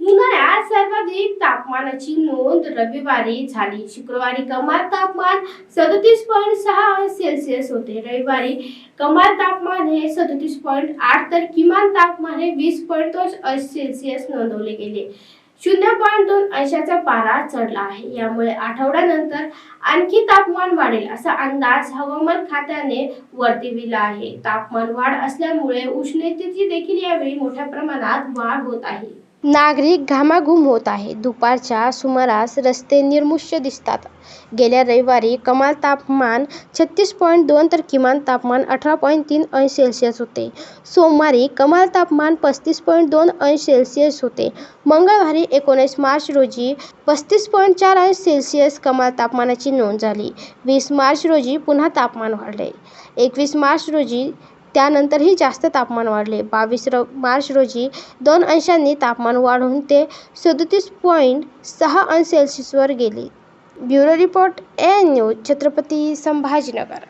उन्हाळ्यात सर्वाधिक तापमानाची नोंद रविवारी झाली. शुक्रवारी कमाल तापमान सदतीस पॉईंट सहा अंश सेल्सिअस होते. रविवारी कमाल तापमान हे सदतीस पॉईंट आठ तर किमान तापमान हे वीस पॉईंट दोन अंश सेल्सिअस नोंदवले गेले. शून्य पॉईंट दोन अंशाचा पारा चढला आहे. यामुळे आठवड्यानंतर आणखी तापमान वाढेल असा अंदाज हवामान खात्याने वर्तविला आहे. तापमान वाढ असल्यामुळे उष्णतेची देखील यावेळी मोठ्या प्रमाणात वाढ होत आहे. नागरिक घामाघूम होत आहे. दुपारच्या सुमारास रस्ते निर्मुष्य दिसतात. गेल्या रविवारी कमाल तापमान छत्तीस पॉईंट दोन तर किमान तापमान अठरा पॉईंट तीन अंश सेल्सिअस होते. सोमवारी कमाल तापमान पस्तीस पॉईंट दोन अंश सेल्सिअस होते. मंगळवारी एकोणीस मार्च रोजी पस्तीस पॉईंट चार अंश सेल्सिअस कमाल तापमानाची नोंद झाली. वीस मार्च रोजी पुन्हा तापमान वाढले. एकवीस मार्च रोजी त्यानंतरही जास्त तापमान वाढले. बावीस र मार्च रोजी दोन अंशांनी तापमान वाढून ते सदतीस पॉईंट सहा अंश सेल्सिअसवर गेले. Bureau report A news Chhatrapati Sambhajinagar.